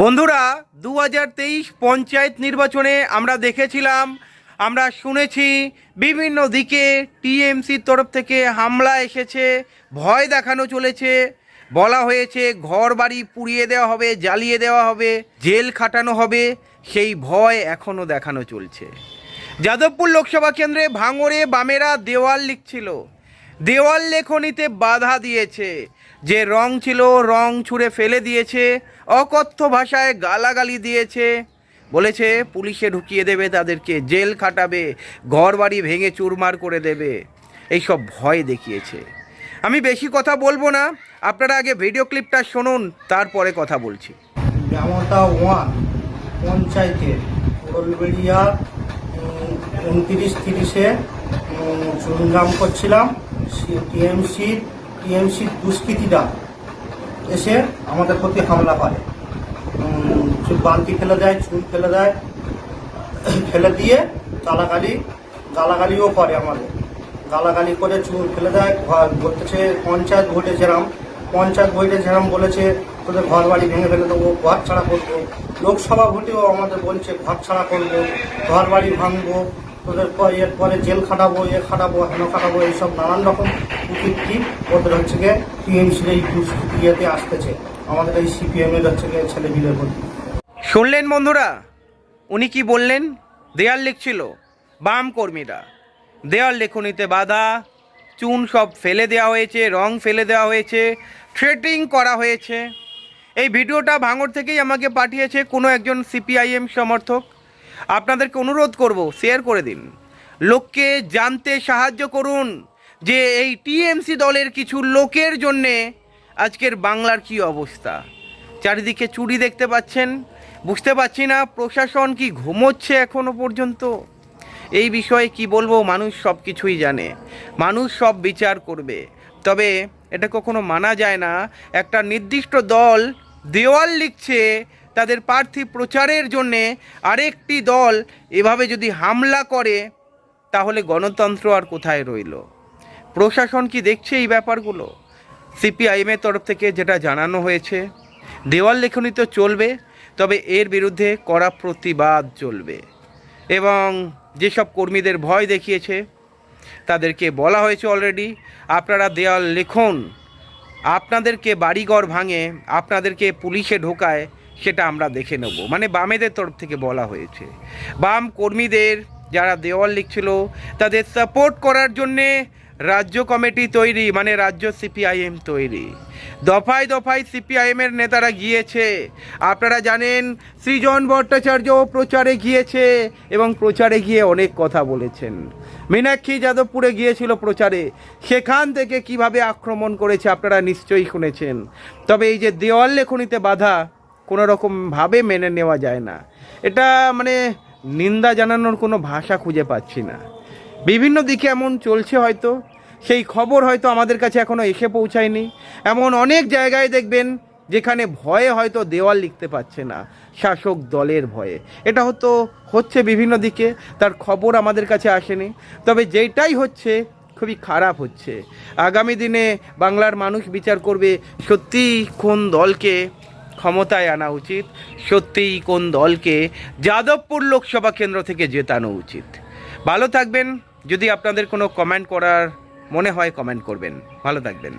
বন্ধুরা দু পঞ্চায়েত নির্বাচনে আমরা দেখেছিলাম, আমরা শুনেছি বিভিন্ন দিকে টিএমসির তরফ থেকে হামলা এসেছে, ভয় দেখানো চলেছে, বলা হয়েছে ঘর বাড়ি পুড়িয়ে দেওয়া হবে, জ্বালিয়ে দেওয়া হবে, জেল খাটানো হবে, সেই ভয় এখনও দেখানো চলছে। যাদবপুর লোকসভা কেন্দ্রে ভাঙড়ে বামেরা দেওয়াল লিখছিল, দেওয়াল লেখনীতে বাধা দিয়েছে যে রং ছিল রং ছুঁড়ে ফেলে দিয়েছে, অকথ্য ভাষায় গালাগালি দিয়েছে। বলেছে, পুলিশে ঢুকিয়ে দেবে, তাদেরকে জেল খাটাবে ঘর বাড়ি ভেঙে চুরমার করে দেবে। এইসব ভয় দেখিয়েছে। আমি বেশি কথা বলব না, আপনারা আগে ভিডিও ক্লিপটা শুনুন, তারপরে কথা বলছি। ওয়ান পঞ্চায়েতের উনত্রিশ তিরিশে চুনগ্রাম করছিলাম টিএমসি টিএমসির দুষ্কৃতীরা এসে আমাদের প্রতি হামলা করে। বালতি ফেলে দেয়, চুল ফেলে দেয়, ফেলে দিয়ে গালাগালি, গালাগালিও করে আমাদের। গালাগালি করে চুল ফেলে দেয়, ঘর বলতেছে, পঞ্চায়েত ভোটে যেরাম, পঞ্চায়েত ভোটে যেরাম বলেছে, তোদের ঘর বাড়ি ভেঙে ফেলে দেবো ঘর ছাড়া করব। লোকসভা ভোটেও আমাদের বলছে ঘর ছাড়া করব ঘর বাড়ি ভাঙবো। তোদের পর এরপরে জেল খাটাবো, এ খাটাবো, হেন খাটাবো, এইসব নানান রকম কুকীর্তি ওদের হচ্ছে গিয়ে টিএমসির এই দুষ্কৃতি ইয়েতে আসতেছে। আমাদের এই সিপিএমের হচ্ছে গিয়ে ছেলেপিলের প্রতি। শুনলেন বন্ধুরা? উনি কি বললেন? দেয়াল লিখছিল বাম কর্মীরা। দেয়াল লেখনীতে বাধা, চুন সব ফেলে দেওয়া হয়েছে, রং ফেলে দেওয়া হয়েছে থ্রেটিং করা হয়েছে। এই ভিডিওটা ভাঙড় থেকেই আমাকে পাঠিয়েছে কোনো একজন সিপিআইএম সমর্থক। আপনাদেরকে অনুরোধ করব শেয়ার করে দিন। লোককে জানতে সাহায্য করুন যে এই টিএমসি দলের কিছু লোকের জন্যে আজকের বাংলার কি অবস্থা। চারিদিকে চুরি দেখতে পাচ্ছেন, বুঝতে পারছি না প্রশাসন কি ঘুমোচ্ছে এখনও পর্যন্ত। এই বিষয়ে কি বলব, মানুষ সব কিছুই জানে, মানুষ সব বিচার করবে। তবে এটা কখনো মানা যায় না, একটা নির্দিষ্ট দল দেওয়াল লিখছে তাদের প্রার্থী প্রচারের জন্যে আরেকটি দল এভাবে যদি হামলা করে, তাহলে গণতন্ত্র আর কোথায় রইল? প্রশাসন কি দেখছে এই ব্যাপারগুলো? সিপিআইএমের তরফ থেকে যেটা জানানো হয়েছে, দেওয়াল লেখনী তো চলবে, তবে এর বিরুদ্ধে কড়া প্রতিবাদ চলবে। এবং যেসব কর্মীদের ভয় দেখিয়েছে, তাদেরকে বলা হয়েছে অলরেডি আপনারা দেওয়াল লেখন। আপনাদেরকে বাড়িঘর ভাঙে, আপনাদেরকে পুলিশে ঢোকায় সেটা আমরা দেখে নেব। মানে বামেদের তরফ থেকে বলা হয়েছে। বাম কর্মীদের যারা দেওয়াল লিখছিল, তাদের সাপোর্ট করার জন্যে রাজ্য কমিটি তৈরি মানে রাজ্য সিপিআইএম তৈরি। দফায় দফায় সিপিআইএমের নেতারা গিয়েছে। আপনারা জানেন, সৃজন ভট্টাচার্য প্রচারে গিয়েছে এবং প্রচারে গিয়ে অনেক কথা বলেছেন। মীনাক্ষী যাদবপুরে গিয়েছিল প্রচারে। সেখান থেকে কীভাবে আক্রমণ করেছে আপনারা নিশ্চয়ই শুনেছেন। তবে এই যে দেওয়াল লেখনিতে বাধা কোনো রকমভাবে মেনে নেওয়া যায় না। এটা মানে নিন্দা জানানোর কোনো ভাষা খুঁজে পাচ্ছি না। বিভিন্ন দিকে এমন চলছে হয়তো, সেই খবর হয়তো আমাদের কাছে এখনও এসে পৌঁছায়নি। এমন অনেক জায়গায় দেখবেন যেখানে ভয়ে হয়তো দেওয়াল লিখতে পারছে না, শাসক দলের ভয়ে। এটা হয়তো হচ্ছে বিভিন্ন দিকে, তার খবর আমাদের কাছে আসেনি। তবে যেটাই হচ্ছে, খুবই খারাপ হচ্ছে। আগামী দিনে বাংলার মানুষ বিচার করবে সত্যিই কোন দলকে ক্ষমতায় আনা উচিত। সত্যিই কোন দলকে যাদবপুর লোকসভা কেন্দ্র থেকে জেতানো উচিত। ভালো থাকবেন। যদি আপনাদের কোনো কমেন্ট করার মনে হয় কমেন্ট করবেন। ভালো থাকবেন।